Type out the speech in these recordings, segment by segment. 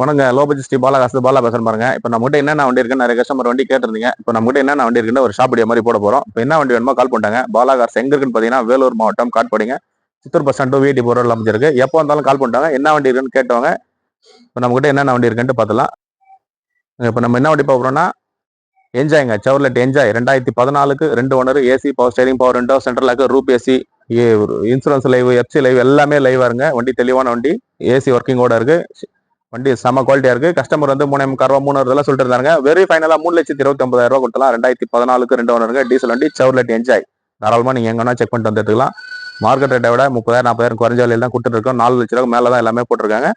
வணங்க low budget Sri Bala காசு பாலா பேசுறேன் பாருங்க. இப்போ நம்மகிட்ட என்ன வண்டி இருக்குன்னு நிறைய கஸ்டமர் வண்டி கேட்டிருந்தீங்க. இப்போ நம்மகிட்ட என்ன வண்டி இருக்குன்னு ஒரு ஷாப் மாதிரி போட போறோம். இப்போ என்ன வண்டி வேணுமோ கால் பண்ணிட்டாங்க. பாலா காசு எங்க இருக்குன்னு பார்த்தீங்கன்னா வேலூர் மாவட்டம் காட்பாடிங்க. சித்தூர் பஸ் ஸ்டாண்டு வீட்டி போகிற அமைச்சிருக்கு எப்போ வந்தாலும் கால் பண்ணிட்டாங்க. என்ன வண்டி இருக்குன்னு கேட்டவங்க இப்போ நம்மகிட்ட என்னென்ன வண்டி இருக்குன்ட்டு பார்த்தலாம் இப்போ நம்ம என்ன வண்டி போகிறோம்னா என்ஜாய்ங்க சவர்லெட் என்ஜாய் ரெண்டாயிரத்தி பதினாலுக்கு ரெண்டு owner AC power steering power ரெண்டோ central Roop AC insurance live FC live எல்லாமே லைவாக இருங்க. வண்டி தெளிவான வண்டி. ஏசி ஒர்க்கிங்கோட இருக்கு. வண்டி செம குவாலிட்டியா இருக்கு. கஸ்டமர் வந்து மூணு முக்கால் ரூபா மூணு இதெல்லாம் சொல்லிட்டு இருந்தாங்க. வெரி ஃபைனலா மூணு லட்சத்தி இருபத்தி ஒன்பதாயிரம் ரூபா கொடுத்தலாம் ரெண்டாயிரத்தி பதினாலுக்கு ரெண்டு ஓனருங்க டீசல் வண்டி சவர்லெட் என்ஜாய் தாராளமா நீங்க எங்கன்னா செக் பண்ணிட்டு வந்துட்டுலாம் மார்க்கெட் ரேட்டை விட முப்பதாயிரம் நாற்பதாயிரம் குறைஞ்ச விலையில தான் கொடுத்துருக்கோம் நாலு லட்ச ரூபா மேலே தான் எல்லாமே போட்டிருக்காங்க.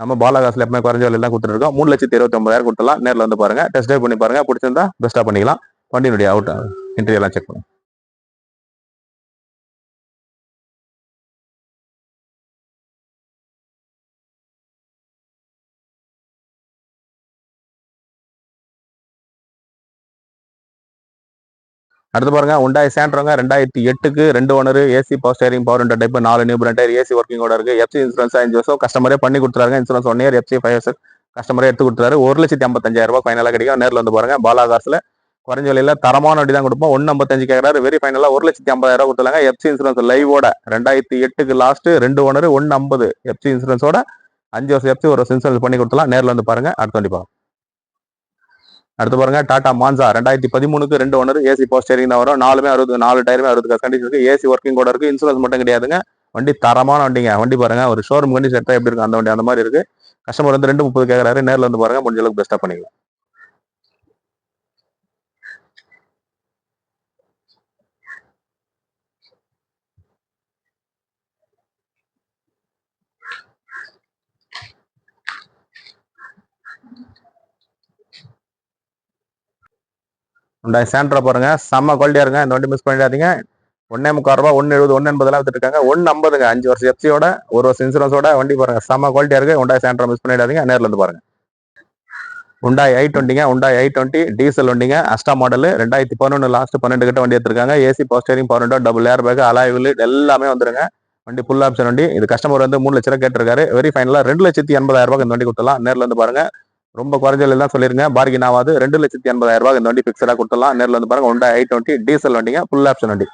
நம்ம பாலாகாசில் எப்பவுமே குறைஞ்ச விலையில தான் கொடுத்துருக்கோம் மூணு லட்சத்தி இருபத்தி ஒன்பதாயிரம் கொடுத்தலாம் நேரில் வந்து பாருங்க. டெஸ்ட் ட்ரைவ் பண்ணி பாருங்க. பிடிச்சிருந்தா பெஸ்ட்டாக பண்ணிக்கலாம். வண்டியினுடைய அவுட் இன்டர்வியூலாம் செக் பண்ணுங்க. அடுத்து பாருங்க உண்டாய் சேண்ட்ரோங்க ரெண்டாயிரத்தி எட்டுக்கு ரெண்டு owner AC power steering power ரெண்டு டைப் நாலு நியூ டயர் ஏசி ஒர்க்கிங்கோட இருக்கு. எஃப்சி இன்சூரன்ஸ் அஞ்சு வருஷம் கஸ்டமரே பண்ணி கொடுத்துறாங்க insurance one year FC five years கஸ்டமரே எடுத்து கொடுத்துறாரு. ஒரு லட்சத்தி ஐம்பத்தஞ்சாயிரம் ரூபாய் ஃபைனலாக கிடைக்கும். நேரில் வந்து பாருங்க பாலா குறைஞ்ச விலையில தரமான வண்டி தான் கொடுப்போம். ஒன்று ஐம்பத்தஞ்சு கேட்கறாரு வெரி ஃபைனலாக ஒரு லட்சத்தி ஐம்பதாயிரம் ரூபாய் கொடுத்துருங்க எஃப்சி இன்சூரன்ஸ் லைவோட ரெண்டாயிரத்தி எட்டுக்கு லாஸ்ட் ரெண்டு ஓனர் ஒன்று ஐம்பது எஃப்சி இன்சூரன்ஸோட அஞ்சு வருஷம் எஃப்சி ஒரு வருஷம் இன்சூரன்ஸ் பண்ணி கொடுத்தலாம் நேரில் வந்து பாருங்க அடுத்த வண்டி பாருங்க அடுத்து பாருங்க டாடா மான்சா ரெண்டாயிரத்தி பதிமூணுக்கு ரெண்டு ஒன்று ஏசி பவர் ஸ்டேரிங் தான் வரும். நாலுமே அறுபது நாலு டயருமே அறுபது கண்டிஷன் இருக்கு. ஏசி ஒர்க்கிங் கூட இருக்கு. இன்சூரன்ஸ் மட்டும் கிடையாதுங்க. வண்டி தரமான வண்டிங்க. வண்டி பாருங்க ஒரு ஷோரூம் வண்டி செட்டா எப்படி இருக்கும்? அந்த வண்டி அந்த மாதிரி இருக்கு. கஸ்டமர் வந்து ரெண்டு முப்பது கேட்கறாரு நேரில் வந்து பாருங்க முடிஞ்ச அளவுக்கு பெஸ்ட்டாக பண்ணிக்கலாம். உண்டாய் சாண்ட்ரா பாருங்க. செம்ம குவாலிட்டியா இருங்க இந்த வண்டி மிஸ் பண்ணிடாதீங்க. ஒன்னே முக்கால் ரூபா ஒன்னு எழுபது ஒன்னு எண்பதுலாம் வித்துட்டு இருக்காங்க. ஒன்னு ஐம்பதுங்க. அஞ்சு வருஷம் எஃப்சியோட ஒரு வருஷம் இன்சூரன்ஸோட வண்டி பாருங்க. செம்ம குவாலிட்டியா இருக்கு. உண்டாய் சாண்ட்ரா மிஸ் பண்ணிடாதீங்க. நேரில் இருந்து பாருங்க. உண்டாய் ஐ டுவெண்ட்டிங்க உண்டாய் ஐ டுவெண்ட்டி டீசல் வண்டிங்க. அஸ்டா மாடல் ரெண்டாயிரத்தி பதினொன்று லாஸ்ட் பன்னெண்டு கிட்ட வண்டி எடுத்திருக்காங்க. AC போஸ்டரிங் பன்னெண்டோ double air bag alloy wheel எல்லாமே வந்துருங்க. வண்டி ஃபுல் ஆப்ஷன் வண்டி. இது கஸ்டமர் வந்து மூணு லட்ச ரூபா கேட்டிருக்காரு. வெரி ஃபைனலாக ரெண்டு லட்சத்தி எண்பதாயிரம் ரூபாய் இந்த வண்டி கொடுத்தலாம் நேரில் வந்து பாருங்க. ரொம்ப குறைஞ்ச தான் சொல்லிருங்க பார்கின் ஆகாது. ரெண்டு லட்சத்தி எண்பதாயிரம் ரூபாய் இந்த வண்டி பிக்சடா கொடுத்துடலாம். நேரில் வந்து பாருங்க உண்டா ஐ டுவெண்ட்டி டீசல் வண்டிங்க ஃபுல் ஆப்ஷன் வண்டி.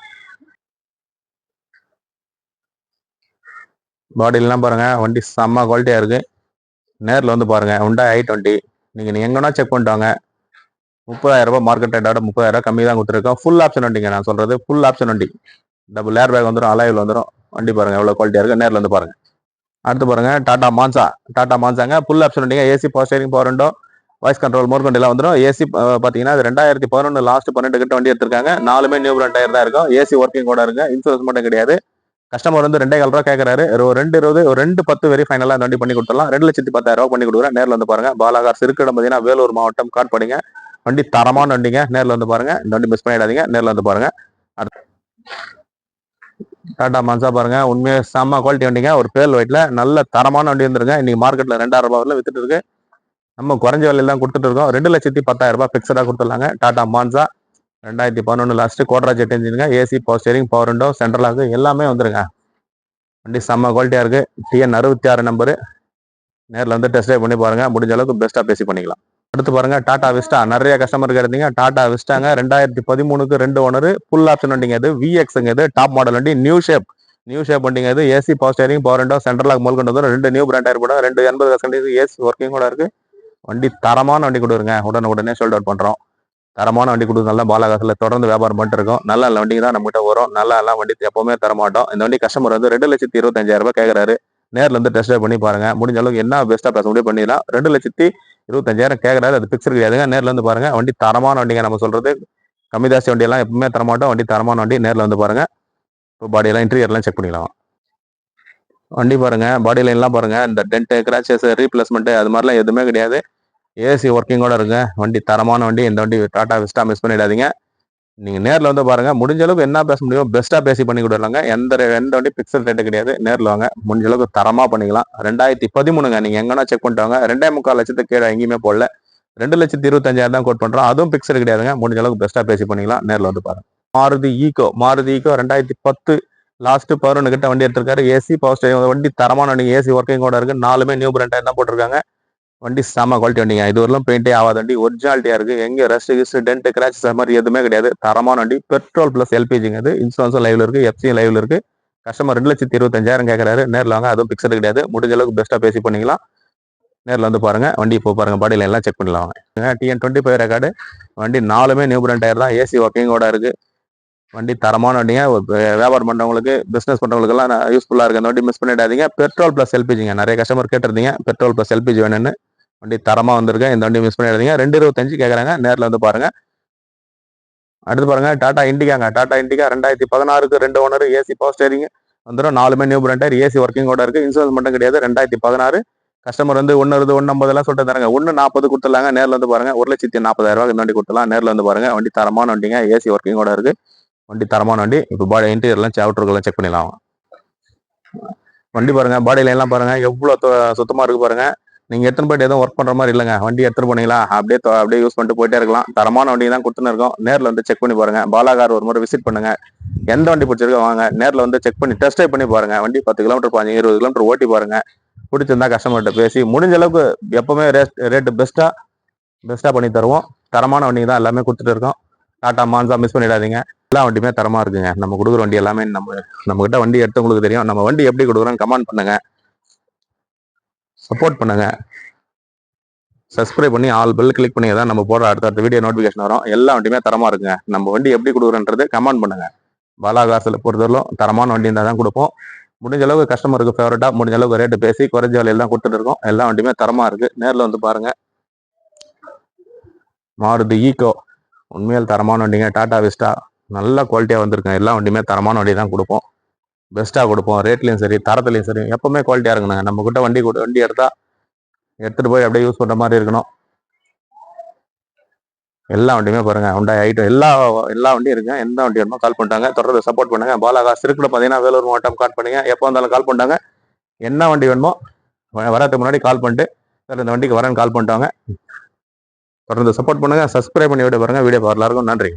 பாடிலாம் பாருங்க வண்டி செம்ம குவாலிட்டியா இருக்கு. நேரில் வந்து பாருங்க உண்டா ஐ டுவெண்ட்டி நீங்க எங்கன்னா செக் பண்ணிட்டு வாங்க. முப்பதாயிரம் ரூபாய் மார்க்கெட் ரேட்டோட முப்பதாயிரம் ரூபாய் கம்மி தான் கொடுத்துருக்கோம். ஃபுல் ஆப்ஷன் வண்டிங்க நான் சொல்றது ஃபுல் ஆப்ஷன் வண்டி. டபுள் ஏர் பேக் வந்துடும் அலைவில் வந்துடும் வண்டி பாருங்க எவ்வளவு குவாலிட்டியா இருக்கு. நேரில் வந்து பாருங்க. அடுத்து பாருங்க டாடா மான்சா. டாடா மான்சாங்க. ஃபுல் ஆப்ஷன் வண்டிங்க AC power steering power window voice control more எல்லாம் வந்துடும் ஏசி பார்த்தீங்கன்னா அது ரெண்டாயிரத்தி பதினொன்று லாஸ்ட் பன்னெண்டு கிட்ட வண்டி எடுத்திருக்காங்க. நாலுமே நியூ பிராண்ட் டயர் தான் இருக்கும். ஏசி ஒர்க்கிங் கூட இருக்கு இன்சூரன்ஸ் மட்டும் கிடையாது. கஸ்டமர் வந்து ரெண்டே கால் ரூபா கேட்கறாரு ஒரு ரெண்டு இருபது ஒரு ரெண்டு பத்து வெரி ஃபைனலாக அந்த வண்டி பண்ணி கொடுத்துடலாம். ரெண்டு லட்சத்தி பத்தாயிரம் ரூபா பண்ணி கொடுக்குறேன். நேரில் வந்து பாருங்க. பாலாகார் சிறுக்கிடம் பார்த்தீங்கன்னா வேலூர் மாவட்டம் காட்பாடிங்க. வண்டி தரமான வண்டிங்க. நேரில் வந்து பாருங்க. இந்த வண்டி மிஸ் பண்ணிடாதீங்க. நேரில் வந்து பாருங்க. அடுத்து டாடா மன்சா பாருங்க. உண்மையாக செம்ம குவாலிட்டி வண்டிங்க. ஒரு பேல் ஒயிட்ல நல்ல தரமான வண்டி வந்துருங்க. இன்னைக்கு மார்க்கெட்ல ரெண்டாயிரம் ரூபாய் வித்துட்டு இருக்கு. நம்ம குறைஞ்ச விலையில தான் கொடுத்துட்டு இருக்கோம். ரெண்டு லட்சத்தி பத்தாயிரம் ரூபாய் பிக்சடா கொடுத்துருலாங்க டாடா மான்சா ரெண்டாயிரத்தி பதினொன்று last கோட்ரா jet இன்ஜினுங்க AC power steering power window சென்ட்ரலாக எல்லாமே வந்துருங்க. வண்டி செம்ம குவாலிட்டியா இருக்கு. டிஎன் அறுபத்தி ஆறு நம்பரு நேரில் வந்து டெஸ்ட் ட்ரைவ் பண்ணி பாருங்க. முடிஞ்ச அளவுக்கு பெஸ்ட்டாக பேசி பண்ணிக்கலாம். அடுத்து பாருங்க டாடா விஸ்டா. நிறைய கஸ்டமர் இருந்தீங்க டாடா விஸ்டாங்க. ரெண்டாயிரத்தி பதிமூணுக்கு ரெண்டு ஓனர் ஃபுல் ஆப்ஷன் வண்டிங்க இது. விஎக்ஸ்ங்க இது. டாப் மாடல் வண்டி. நியூ ஷேப் நியூ ஷேப் வண்டிங்க இது. AC power steering power central சென்ட்ரலாக மோல் கொண்டு வந்து ரெண்டு நியூ பிராண்ட் டயர் கூட ரெண்டு எண்பது பர்சன்டேஜ் ஏசி ஒர்க்கிங் கூட இருக்கு. வண்டி தரமான வண்டி கொடுங்க. உடனே உடனே ஷோல்ட் அவுட் பண்றோம். தரமான வண்டி கொடுத்து நல்லா பாலகாசில் தொடர்ந்து வியாபாரம் பண்ணிட்டு இருக்கோம். நல்ல நல்ல வண்டிங்க தான் நம்மகிட்ட வரும். நல்லா எல்லாம் வண்டி எப்பவுமே தரமாட்டோம். இந்த வண்டி கஸ்டமர் வந்து ரெண்டு லட்சத்தி இருபத்தஞ்சாயிரம் ரூபாய் கேட்கறாரு நேரில் வந்து டெஸ்ட் பண்ணி பாருங்க. முடிஞ்ச அளவுக்கு என்ன பெஸ்ட்டாக பேச முடியும் பண்ணிடலாம். ரெண்டு லட்சத்தி இருபத்தஞ்சாயிரம் கேட்கறாரு அது பிக்சர் கிடையாதுங்க. நேரில் வந்து பாருங்க. வண்டி தரமான வண்டிங்க நம்ம சொல்றது. கம்மி தாசி வண்டியெல்லாம் எப்பவுமே தரமாட்டோம் வண்டி தரமான வண்டி நேரில் வந்து பாருங்க. இப்போ பாடியெல்லாம் இன்டீரியர்லாம் செக் பண்ணிக்கலாம். வண்டி பாருங்க. பாடி லைன்லாம் பாருங்க. இந்த டென்ட்டு கிராச்சஸ் ரீப்ளேஸ்மெண்ட்டு அது மாதிரிலாம் எதுவுமே கிடையாது. ஏசி ஒர்க்கிங்கோட இருக்குங்க வண்டி தரமான வண்டி. இந்த வண்டி டாட்டா விஸ்டா மிஸ் பண்ணிடாதீங்க. நீங்கள் நேரில் வந்து பாருங்கள் முடிஞ்ச அளவுக்கு என்ன பேச முடியும் பெஸ்ட்டாக பேசி பண்ணி கொடுத்துருங்க எந்த எந்த வண்டி பிக்சல் ரேட்டு கிடையாது. நேரில் வாங்க. முடிஞ்ச அளவுக்கு பண்ணிக்கலாம். ரெண்டாயிரத்தி பதிமூணுங்க. நீங்கள் எங்கன்னா செக் பண்ணிட்டு வாங்க. ரெண்டே முக்கால் லட்சத்துக்கு கீழே எங்கேயுமே போடல. ரெண்டு லட்சத்தி இருபத்தஞ்சாயிரம் தான் கோட் பண்ணுறோம் அதுவும் பிக்சல் கிடையாதுங்க. முடிஞ்ச அளவுக்கு பெஸ்ட்டாக பேசி பண்ணிக்கலாம். நேரில் வந்து பாருங்கள் மாருதி ஈகோ மாருதி ஈகோ ரெண்டாயிரத்தி பத்து லாஸ்ட்டு பதினொன்று கிட்ட வண்டி எடுத்திருக்காரு. ஏசி பவர் ஸ்டேஷன் வண்டி தரமான வண்டி. ஏசி ஒர்க்கிங் கூட இருக்குது நாலுமே நியூ பிராண்டாக தான் போட்டிருக்காங்க. வண்டி செம குவாலிட்டி வண்டிங்க. இது வரலாம் பெயிண்டே ஆகாத வண்டி ஒரிஜினாலிட்டியா இருக்கு. எங்க ரெஸ்ட் கிஸ்ட் டென்ட் கிராச் மாதிரி எதுவுமே கிடையாது. தரமான வண்டி. பெட்ரோல் பிளஸ் எல்பிஜிங்க அது இன்சூரன்ஸும் லைவ்ல இருக்கு. எஃப்சியும் லைவ்ல இருக்கு. கஸ்டமர் ரெண்டு லட்சத்தி இருபத்தஞ்சாயிரம் கேட்கறாரு நேரில் வாங்க. அதுவும் பிக்சடு கிடையாது. முடிஞ்ச அளவுக்கு பெஸ்ட்டாக பேசி பண்ணிக்கலாம். நேரில் வந்து பாருங்க. வண்டி இப்போ பாருங்க. பாடியில் எல்லாம் செக் பண்ணலாம் வாங்க. டிஎன் டுவெண்ட்டி ஃபைவ் ரெக்கார்டு வண்டி நாலுமே நியூ பிராண்ட் டயர் தான். ஏசி ஒர்க்கிங்கோட இருக்கு. வண்டி தரமான வண்டிங்க. வியாபாரம் பண்ணுறவங்களுக்கு பிஸ்னஸ் பண்ணுறவங்களுக்குலாம் யூஸ்ஃபுல்லாக இருக்கு. அந்த வண்டி மிஸ் பண்ணிடாதீங்க. பெட்ரோல் பிளஸ் எல்பிஜிங்க நிறைய கஸ்டமர் கேட்டிருந்தீங்க. பெட்ரோல் பிளஸ் எல்பிஜி வேணும்னு. வண்டி தரமாக வந்திருக்கேன் இந்த வண்டி மிஸ் பண்ணிடாதீங்க. ரெண்டு இருபத்தஞ்சு கேட்குறாங்க நேரில் வந்து பாருங்கள் அடுத்து பாருங்க. டாடா இண்டிகாங்க. டாடா இண்டிகா ரெண்டாயிரத்தி பதினாறுக்கு ரெண்டு ஓனர் ஏசி பவர் ஸ்டேரிங் வந்துடும் நாலுமே நியூ பிராண்டர் ஏசி ஒர்க்கிங்கோட இருக்குது இன்சூரன்ஸ் மட்டும் கிடையாது. ரெண்டாயிரத்தி பதினாறு. கஸ்டமர் வந்து ஒன்று இருந்து ஒன்று ஐம்பதெல்லாம் சொல்லிட்டு தராங்க. ஒன்று நாற்பது கொடுத்துடலாங்க. நேரில் வந்து பாருங்க. ஒரு லட்சத்தி நாற்பதாயிரரூவா இந்த வண்டி கொடுத்துலாம் நேரில் வந்து பாருங்கள் வண்டி தரமான வண்டிங்க. ஏசி ஒர்க்கிங்கோட இருக்குது வண்டி தரமான வண்டி. இப்போ பாடி இன்டீரியர்லாம் சாப்டர்கள்லாம் செக் பண்ணிடலாம். வண்டி பாருங்கள் பாடியில எல்லாம் பாருங்கள் எவ்வளோ சுத்தமாக இருக்குது பாருங்கள் நீங்கள் எத்தனை போயிட்டு எதுவும் ஒர்க் பண்ணுற மாதிரி இல்லைங்க. வண்டி எடுத்துகிட்டு போனீங்களா? அப்படியே அப்படியே யூஸ் பண்ணிட்டு போயிட்டே இருக்கலாம். தரமான வண்டி தான் கொடுத்துன்னு இருக்கோம். நேரில் வந்து செக் பண்ணி பாருங்கள் பாலாகார் ஒரு முறை விசிட் பண்ணுங்க. எந்த வண்டி பிடிச்சிருக்கோ வாங்க. நேரில் வந்து செக் பண்ணி டெஸ்ட் பண்ணி பாருங்க. வண்டி பத்து கிலோமீட்டர் பாஞ்சு இருபது கிலோமீட்டர் ஓட்டி பாருங்கள் பிடிச்சிருந்தா கஸ்டமர்கிட்ட பேசி முடிஞ்ச அளவுக்கு எப்பவுமே ரேட்டு பெஸ்ட்டாக பெஸ்ட்டாக பண்ணி தருவோம். தரமான வண்டி தான் எல்லாமே கொடுத்துட்டு இருக்கோம். டாட்டா மான்சா மிஸ் பண்ணிடாதீங்க. எல்லா வண்டியுமே தரமாக இருக்குங்க. நம்ம கொடுக்குற வண்டி எல்லாமே நம்ம நம்மகிட்ட வண்டி வண்டி எடுத்தவங்களுக்கு தெரியும். நம்ம வண்டி எப்படி கொடுக்குறோன்னு கமெண்ட் பண்ணுங்க. சப்போர்ட் பண்ணுங்க. சப்ஸ்கிரைப் பண்ணி ஆல் பெல் கிளிக் பண்ணி தான் நம்ம போடுற அடுத்த வீடியோ நோட்டிஃபிகேஷன் வரும். எல்லா வண்டியுமே தரமா இருக்குங்க. நம்ம வண்டி எப்படி கொடுக்குறன்றது கமெண்ட் பண்ணுங்க. பாலாகாசில் பொறுத்தவரையிலும் தரமான வண்டி இருந்தால் தான் கொடுப்போம். முடிஞ்ச அளவுக்கு கஸ்டமருக்கு ஃபேவரட்டாக முடிஞ்ச அளவுக்கு ரேட்டு பேசி குறைஞ்ச விலையில தான் கொடுத்துட்டு இருக்கோம். எல்லா வண்டியுமே தரமாக இருக்குது நேரில் வந்து பாருங்கள் மாருதி ஈகோ உண்மையில் தரமான வண்டிங்க. டாடா விஸ்டா நல்ல குவாலிட்டியாக வந்திருக்கேன் எல்லா வண்டியுமே தரமான வண்டி தான் கொடுப்போம். பெஸ்ட்டாக கொடுப்போம். ரேட்லையும் சரி தரத்துலையும் சரி எப்போவுமே குவாலிட்டியாக இருக்கணுங்க. நம்ம கிட்ட வண்டி கொடு- வண்டி எடுத்தால் எடுத்துகிட்டு போய் அப்படியே யூஸ் பண்ணுற மாதிரி இருக்கணும். எல்லா வண்டியுமே பாருங்க ஹுண்டாய் ஐட்டம் எல்லா எல்லா வண்டியும் இருக்கு எந்த வண்டி வேணுமோ கால் பண்ணிட்டாங்க. தொடர்ந்து சப்போர்ட் பண்ணுங்க. பாலாகா சிறுக்குள்ள பார்த்தீங்கன்னா வேலூர் மாவட்டம் கால் பண்ணுங்க. எப்போ வந்தாலும் கால் பண்ணிட்டாங்க. என்ன வண்டி வேணுமோ வரதுக்கு முன்னாடி கால் பண்ணிட்டு சார் இந்த வண்டிக்கு வரேன்னு கால் பண்ணிட்டாங்க. தொடர்ந்து சப்போர்ட் பண்ணுங்க. சப்ஸ்கிரைப் பண்ணி விட பாருங்க. வீடியோ இருக்கும் நன்றி.